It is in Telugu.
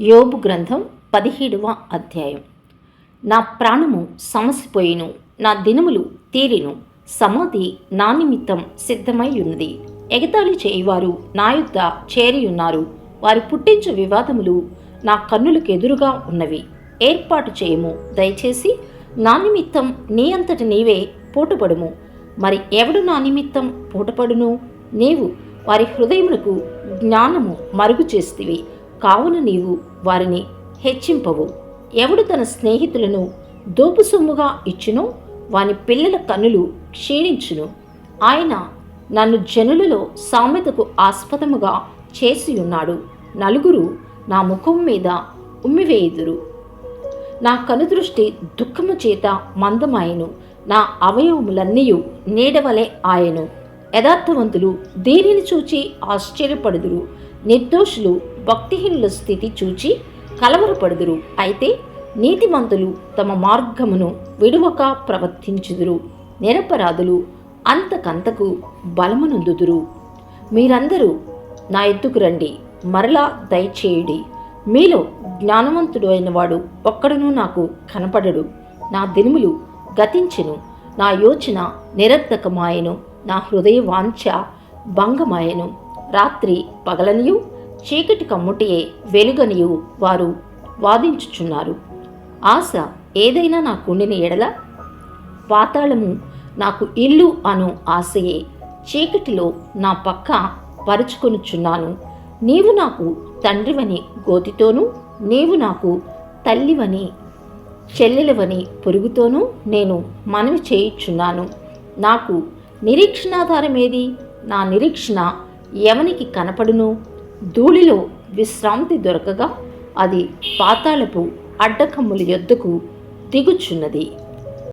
యోబు గ్రంథం పదిహేడవ అధ్యాయం. నా ప్రాణము సమసిపోయిను నా దినములు తీరిను సమాధి నా నిమిత్తం సిద్ధమై ఉన్నది ఎగతాళి చేయువారు నా యుద్ధ చేరియున్నారు. వారు వారి పుట్టించు వివాదములు నా కన్నులకు ఎదురుగా ఉన్నవి. ఏర్పాటు చేయము దయచేసి నా నిమిత్తం నీ అంతటి నీవే పోటుపడుము. మరి ఎవడు నా నిమిత్తం పోటపడును? నీవు వారి హృదయములకు జ్ఞానము మరుగు చేస్తివి. కావున నీవు వారిని హెచ్చింపవు. ఎవడు తన స్నేహితులను దోపు సొమ్ముగా ఇచ్చునో వాని పిల్లల కన్నులు క్షీణించును. ఆయన నన్ను జనులలో సామెతకు ఆస్పదముగా చేసి ఉన్నాడు నలుగురు నా ముఖం మీద ఉమ్మివేయుదురు. నా కనుదృష్టి దుఃఖము చేత మందమాయను. నా అవయవములన్నీ నీడవలే ఆయను. యథార్థవంతులు దేనిని చూచి ఆశ్చర్యపడుదురు. నిర్దోషులు భక్తిహీనుల స్థితి చూచి కలవరపడుదురు. అయితే నీతిమంతులు తమ మార్గమును విడువక ప్రవర్తించుదురు. నిరపరాధులు అంతకంతకు బలమునందుదురు. మీరందరూ నా ఎత్తుకు రండి. మరలా దయచేయుడి. మీలో జ్ఞానవంతుడు అయినవాడు ఒక్కడనూ నాకు కనపడడు. నా దినుములు గతించెను. నా యోచన నిరర్ధకమాయను. నా హృదయ వాంఛ భంగమాయను. రాత్రి పగలనియు చీకటి కమ్ముటియే వెలుగనియు వారు వాదించుచున్నారు. ఆశ ఏదైనా నా కుండిని ఎడల? పాతాళము నాకు ఇల్లు అను ఆశయే చీకటిలో నా పక్క పరుచుకొనుచున్నాను. నీవు నాకు తండ్రివని గోతితోనూ నీవు నాకు తల్లివని చెల్లెలవని పొరుగుతోనూ నేను మనవి చేయుచున్నాను. నాకు నిరీక్షణాధారం ఏది నా నిరీక్షణ ఎవనికి కనపడును? ధూళిలో విశ్రాంతి దొరకగా అది పాతాళపు అడ్డకమ్ముల యొద్దకు దిగుచున్నది.